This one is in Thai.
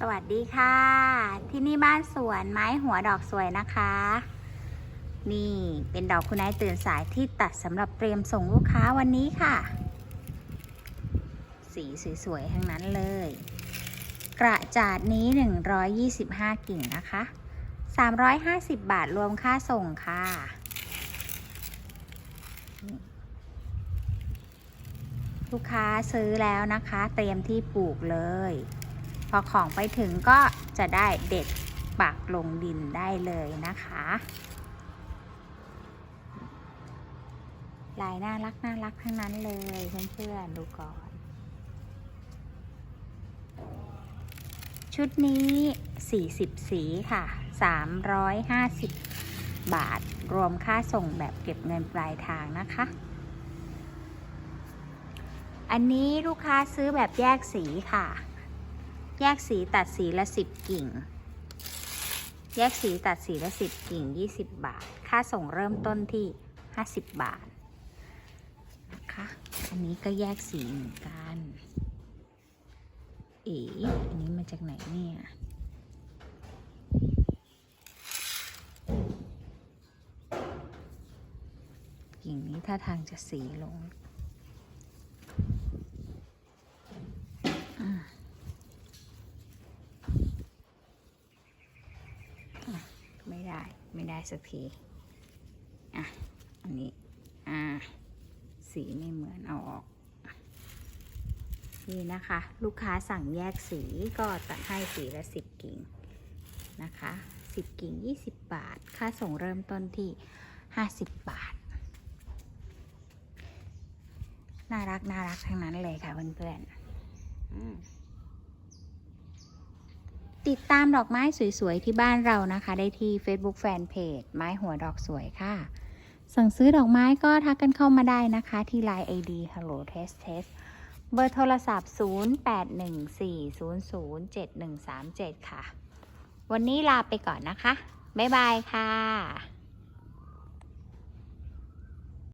สวัสดีค่ะ ที่นี่บ้านสวนไม้หัวดอกสวยนะคะ นี่เป็นดอกคุณนายตื่นสายที่ตัดสำหรับเตรียมส่งลูกค้าวันนี้ค่ะ สีสวยๆทั้งนั้นเลย กระจาดนี้ 125 กิ่งนะคะ 350 บาทรวมค่าส่งค่ะ ลูกค้าซื้อแล้วนะคะ เตรียมที่ปลูกเลย อของไปถึงก็จะได้เด็ดปักลงดินได้เลยนะคะ ลายน่ารักน่ารักทั้งนั้นเลยเพื่อนๆดูก่อน ชุดนี้ 40 สีค่ะ 350 บาท รวมค่าส่งแบบเก็บเงินปลายทางนะคะ อันนี้ลูกค้าซื้อแบบแยกสีค่ะ แยกสีตัดสีละสิบกิ่ง แยกสีตัดสีละสิบกิ่ง20บาท ค่าส่งเริ่มต้นที่50บาทนะคะ อันนี้ก็แยกสีเหมือนกัน เอ๋อันนี้มาจากไหนเนี่ยกิ่งนี้ท่าทางจะสีลง ไม่ ไม่ได้สักที อะ อันนี้ อ่า สีไม่เหมือนเอาออก นี่นะคะ ลูกค้าสั่งแยกสีก็ตัดให้สีละสิบกิ่งนะคะ สิบกิ่งยี่สิบบาท ค่าส่งเริ่มต้นที่ห้าสิบบาท น่ารักน่ารักทั้งนั้นเลยค่ะเพื่อนๆอืม ติดตามดอกไม้สวยๆ ที่บ้านเรานะคะ ได้ที่ Facebook Fanpage ไม้หัวดอกสวยค่ะ สั่งซื้อดอกไม้ก็ทักกันเข้ามาได้นะคะ ที่ Line ID Hello Test Test เบอร์โทรศัพท์ 0814007137 ค่ะ วันนี้ลาไปก่อนนะคะ บ๊ายบายค่ะ